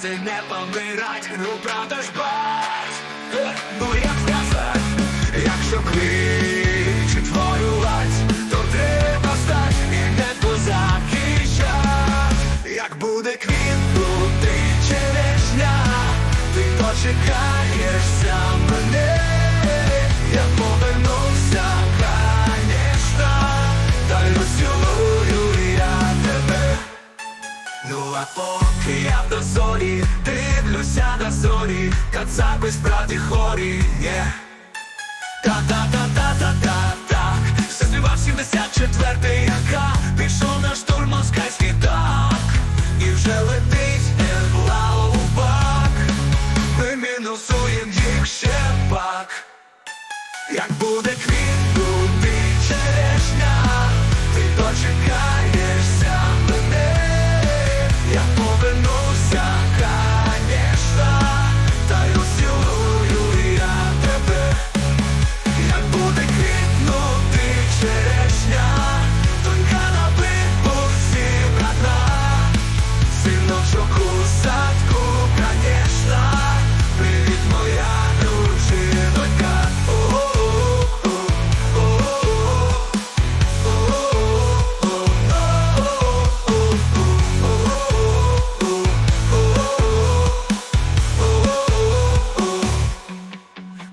сльози не помирать, ну правда ж бать, ну як сказать, якщо кличуть воювать, то треба стать і не позахищать. Як буде квітнути черешня, ти дочекаєшся мене, я повернуся, конечно, та й я тебе. Ну а поки я в дозорі, дивлюся на зорі, кацапи справді хорі, є.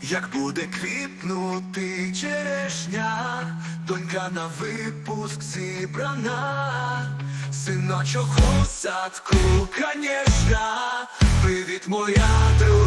Як буде квітнути черешня, донька на випуск зібрана, синочок у садку, конечно, привіт моя. О,